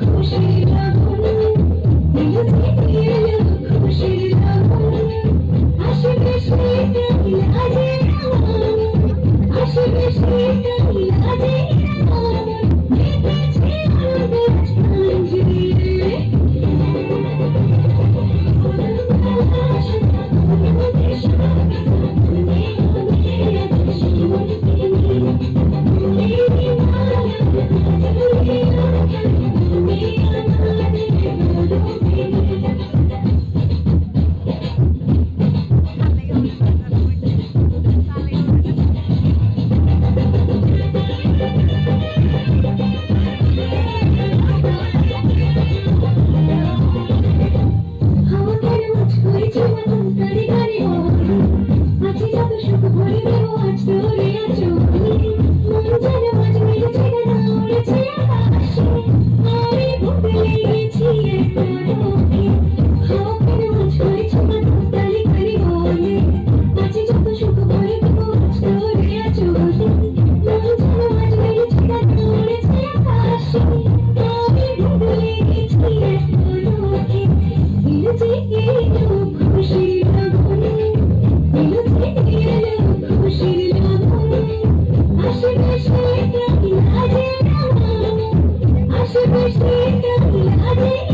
খুশি खुशी खुशी कभी हरे